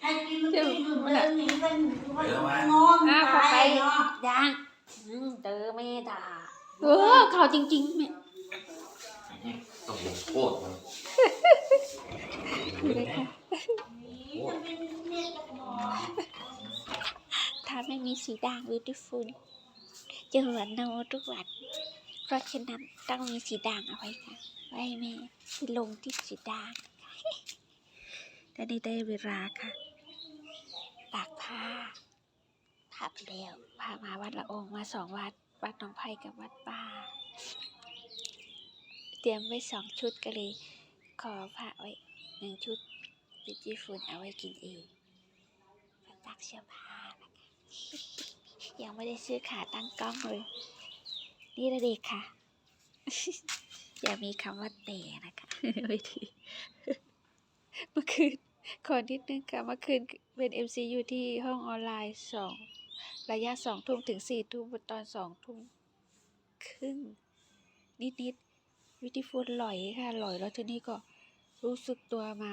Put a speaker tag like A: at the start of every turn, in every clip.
A: ให้กินมันกินอยู่เดินหนีกันมันงอม
B: อะเข้าไป
A: ตายเนาะ
B: ยังอืมเจอไม่ด่าเออเขาจริงๆแม่
C: ต้องลงโทษมัน
B: ดูเลยค่ะ
A: หนีจะเป็นเมียกับหมอ
B: ถ้าไม่มีสีด่าง beautiful จะเหมือนโนทุกวัน เพราะฉะนั้นต้องมีสีด่างเอาไว้ค่ะไว้ให้แม่ที่ลงที่สีด่าง ตอนนี้ได้เวลาค่ะตากผ้าผ้าไปแล้วพามาวัดละองค์มาสองวัด วัดหนองไผ่กับวัดป้าเตรียมไว้สองชุดก็เลย ขอผ้าไว้หนึ่งชุดบิจิฟูนเอาไว้กินเองตักเสื้อผ้านะคะยังไม่ได้ซื้อขาตั้งกล้องเลย นี่ละเด็กค่ะ อย่ามีคำว่าแต่นะคะไม่ดี เมื่อคืนขอนิดนึงค่ะ เมื่อคืนเป็น MCU ที่ห้องออนไลน์สองระยะสองทุ่มถึงสี่ทุ่มตอนสองทุ่มครึ่งนิดนิดวิธีฟูดหลอยค่ะหลอยแล้วทีนี้ก็รู้สึกตัวมา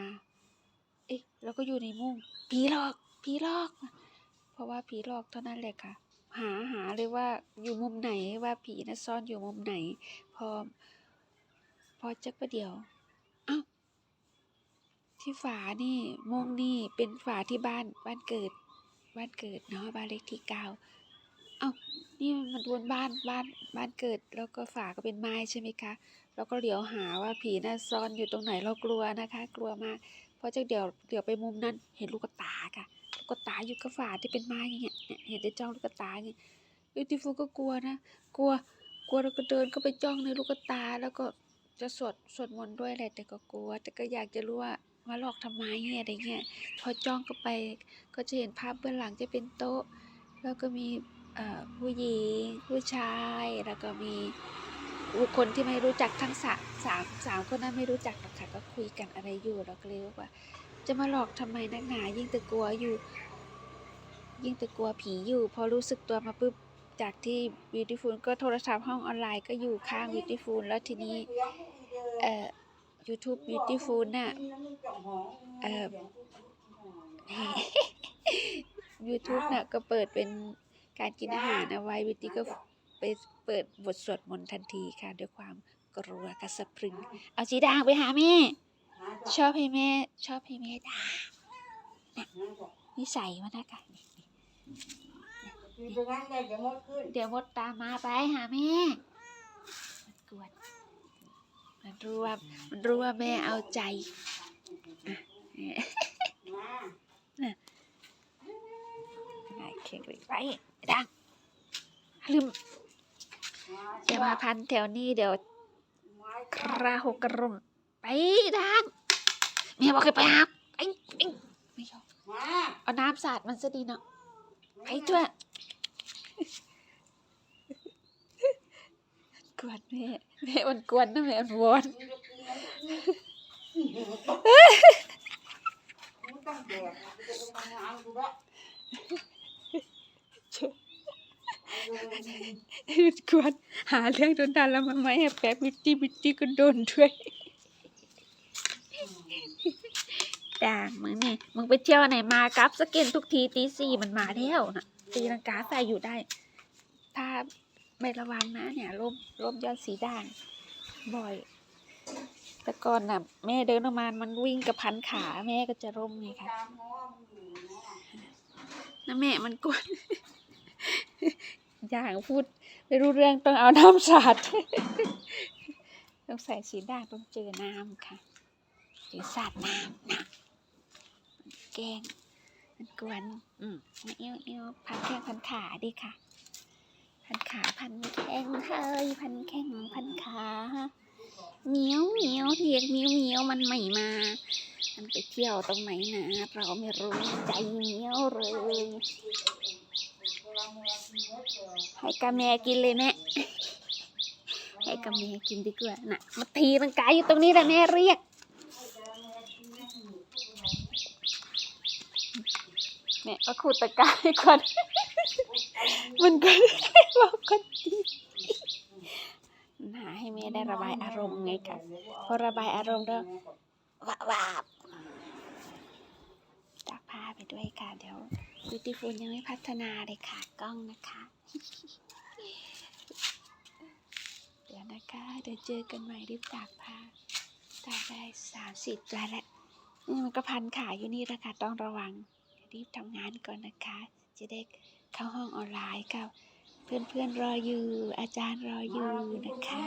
B: เอ๊ะแล้วก็อยู่ในมุ้งผีหลอกผีหลอก เพราะว่าผีหลอกเท่านั้นแหละค่ะ หาหาเลยว่าอยู่มุมไหนว่าผีนะซ่อนอยู่มุมไหน พอ พอจักประเดี๋ยว ที่ฝานี่มุงนี่เป็นฝาที่บ้านบ้านเกิด บ้านเกิดเนาะบ้านเลขที่เก้าเอ้านี่มันบนบ้านบ้านบ้านเกิด แล้วก็ฝาก็เป็นไม้ใช่ไหมคะเราก็เหลียวหาว่าผีน่ะซ่อนอยู่ตรงไหนเรากลัวนะคะ กลัวมาก เพราะจักเดี๋ยวเดี๋ยวไปมุมนั้นเห็นลูกตาค่ะ ลูกตาอยู่กับฝาที่เป็นไม้อย่างเงี้ยเนี่ยเห็นได้จ้องลูกตาอย่างเงี้ยบิวตี้ฟูก็กลัวนะ กลัวกลัวแล้วก็เดินเข้าไปจ้องในลูกตาแล้วก็จะสวดสวดมนต์ด้วยแหละแต่ก็กลัว แต่ก็อยากจะรู้ว่า มาหลอกทำไมเนี่ยอะไรเงี้ยพอจ้องเข้าไปก็จะเห็นภาพเบื้องหลังจะเป็นโต๊ะ แล้วก็มีผู้หญิงผู้ชายแล้วก็มีบุคคลที่ไม่รู้จักทั้งสามสามสามคนนั้นไม่รู้จักหรอกค่ะก็คุยกันอะไรอยู่เราก็เลยว่า จะมาหลอกทำไมนักหนายิ่งแต่กลัวอยู่ ยิ่งแต่กลัวผีอยู่ พอรู้สึกตัวมาปุ๊บจากที่ Beautiful ก็โทรศัพท์ห้องออนไลน์ก็อยู่ข้าง Beautiful แล้วทีนี้เอ่อ YouTube Beautiful น่ะเอ่อ YouTube น่ะก็เปิดเป็นการกินอาหารเอาไว้วิตีก็ไปเปิดบทสวดมนต์ทันทีค่ะ ด้วยความกลัวกระสะพรึง เอาสีด่างไปหาแม่ ชอบให้แม่ ชอบให้แม่ด่านิสัยมันนะคะนี่
A: อยู่ตรงนั้นเลยเดี๋ยวมดขึ้น
B: เดี๋ยวมดตามมาไปหาแม่กวน มันรู้ว่ามันรู้ว่าแม่เอาใจอะเนี่ย
A: มา
B: ไอ้เข่งไปไปดังลืมอย่ามาพันแถวนี้เดี๋ยว
A: ไม้
B: คราหกกระรุงไปดังแม่บอกให้ไปหาไอ้ไอ้ไม่ชอบเอาน้ำสาดมันซะดีเนาะไปจ้วย กวนแม่แม่มันกวนนะแม่มันวอน
A: มึงต้องแดกนะกูจะไปทำงานกูละเอาเลย
B: กวนหาเรื่องโดนดันแล้วมันไม่ให้แป๊บบิตตี้บิตตี้ก็โดนด้วยด่างมึงนี่มึงไปเที่ยวไหนมากับสกินทุกทีตีสี่มันมาแล้วนะตีลังกาใส่อยู่ได้ ถ้า ไม่ระวังนะเนี่ยร่มร่มยอดสีด่างบ่อย แต่ก่อนน่ะ แม่เดินออกมามันวิ่งกับพันขาแม่ก็จะร่มไงคะ
A: ตามง้อมึงอยู่นะ
B: นะแม่มันกวนอย่างพูดไม่รู้เรื่องต้องเอาน้ำสาดต้องใส่สีด่างต้องเจอน้ำค่ะหรือสาดน้ำนะแกงมันกวนอืมเอี้ยวเอี้ยวพันแข้งพันขาดิค่ะ พันขาพันแข้งเฮ้ยพันแข้งพันขาเหมียวเหมียวเรียกเหมียวเหมียวมันไม่มา มันไปเที่ยวตรงไหนนะเราไม่รู้ใจเหมียวเลยให้กาแม่กินเลยแม่ให้กาแม่กินดีกว่าน่ะมาทีรังกายอยู่ตรงนี้แหละแม่เรียกแม่ก็ขูดตะการให้ก่อน มันก็ได้บอกกันดีหาให้แม่ได้ระบายอารมณ์ไงคะพอระบายอารมณ์แล้ววาบวาบด้วยค่ะ เดี๋ยว Beautiful ยังไม่พัฒนาเลยค่ะ กล้องนะคะ เดี๋ยวนะคะ เดี๋ยวเจอกันใหม่รีบตากผ้าตากได้สามสิบวันแล้วมันก็พันขาอยู่นี่แหละค่ะต้องระวัง รีบทำงานก่อนนะคะ จะได้ เข้าห้องออนไลน์กับเพื่อนๆรออยู่ อาจารย์รออยู่นะคะ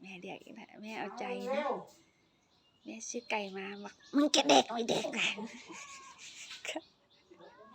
B: แม่เรียกอีกแล้วแม่เอาใจ
A: นะ
B: แม่ซื้อไก่มาบอกมึงจะเด็กไม่เด็กนะ